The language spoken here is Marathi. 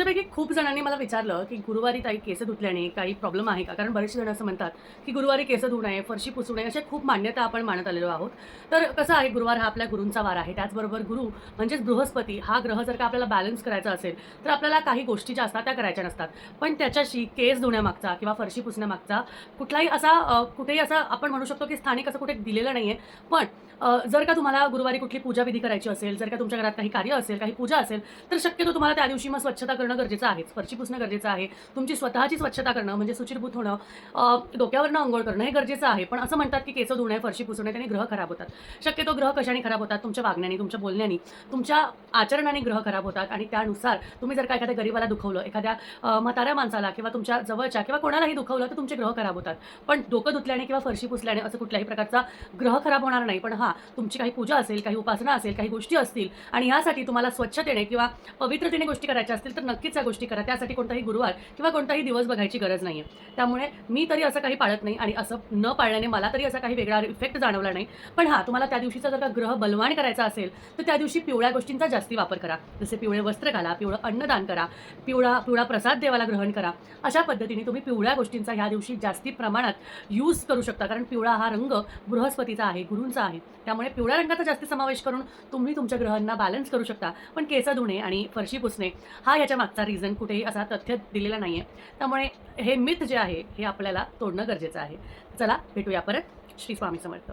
तुमच्यापैकी खूप जणांनी मला विचारलं की गुरुवारी ताई केस धुतल्याने काही प्रॉब्लेम आहे का? कारण बरेचसे जण असं म्हणतात की गुरुवारी केस धुऊ नये फरशी पुसू नये अशा खूप मान्यता आपण मानत आलेलो आहोत. तर कसं आहे गुरुवार हा आपल्या गुरूंचा वार आहे. त्याचबरोबर गुरु म्हणजेच बृहस्पती हा ग्रह जर का आपल्याला बॅलन्स करायचा असेल तर आपल्याला काही गोष्टी ज्या असतात त्या करायच्या नसतात. पण त्याच्याशी केस धुण्यामागचा किंवा फरशी पुसण्यामागचा कुठलाही असा कुठेही असा आपण म्हणू शकतो की स्थानिक असं कुठे दिलेलं नाही आहे पण जर का तुम्हाला गुरुवारी कुठली पूजा विधी करायची असेल जर का तुमच्या घरात काही कार्य असेल काही पूजा असेल तर शक्यतो तुम्हाला त्या दिवशी मग स्वच्छता करणं गरजेचं आहे फरशी पुसणं गरजेचं आहे तुमची स्वतःची स्वच्छता करणं म्हणजे सुचिरभूत होणं डोक्यावरनं अंघोळ करणं हे गरजेचं आहे. पण असं म्हणतात की केसं धुणे फरशी पुसणे त्याने ग्रह खराब होतात. शक्यतो ग्रह कशाने खराब होतात? तुमच्या वागण्याने तुमच्या बोलण्याने तुमच्या आचरणाने ग्रह खराब होतात. आणि त्यानुसार तुम्ही जर का एखाद्या गरीबाला दुखवलं एखाद्या म्हाताऱ्या माणसाला किंवा तुमच्या जवळच्या किंवा कोणालाही दुखवलं तर तुमचे ग्रह खराब होतात. पण डोकं धुतल्याने किंवा फरशी पुसल्याने असं कुठल्याही प्रकारचा ग्रह खराब होणार नाही. पण हां तुमची काही पूजा असेल काही उपासना असेल काही गोष्टी असतील आणि यासाठी तुम्हाला स्वच्छतेने किंवा पवित्रतेने गोष्टी करायच्या असतील तर नक्कीच या गोष्टी करा. त्यासाठी कोणताही गुरुवार किंवा कोणताही दिवस बघायची गरज नाही आहे त्यामुळे मी तरी असं काही पाळत नाही आणि असं न पाळल्याने मला तरी असा काही वेगळा इफेक्ट जाणवला नाही. पण हां तुम्हाला त्या दिवशीचा जर का ग्रह बलवान करायचा असेल तर त्या दिवशी पिवळ्या गोष्टींचा जास्ती वापर करा. जसे पिवळे वस्त्र घाला पिवळं अन्नदान करा पिवळा पिवळा प्रसाद देवाला ग्रहण करा. अशा पद्धतीने तुम्ही पिवळ्या गोष्टींचा ह्या दिवशी जास्ती प्रमाणात यूज करू शकता. कारण पिवळा हा रंग बृहस्पतीचा आहे गुरूंचा आहे. त्यामुळे पिवळ्या रंगाचा जास्ती समावेश करून तुम्ही तुमच्या ग्रहांना बॅलन्स करू शकता. पण केस धुणे आणि फरशी पुसणे हा याच्या मागचा रिझन कुठेही असा तथ्य दिलेला नाही आहे त्यामुळे हे मिथ जे आहे हे आपल्याला तोडणं गरजेचं आहे. चला भेटूया परत. श्री स्वामी समर्थ.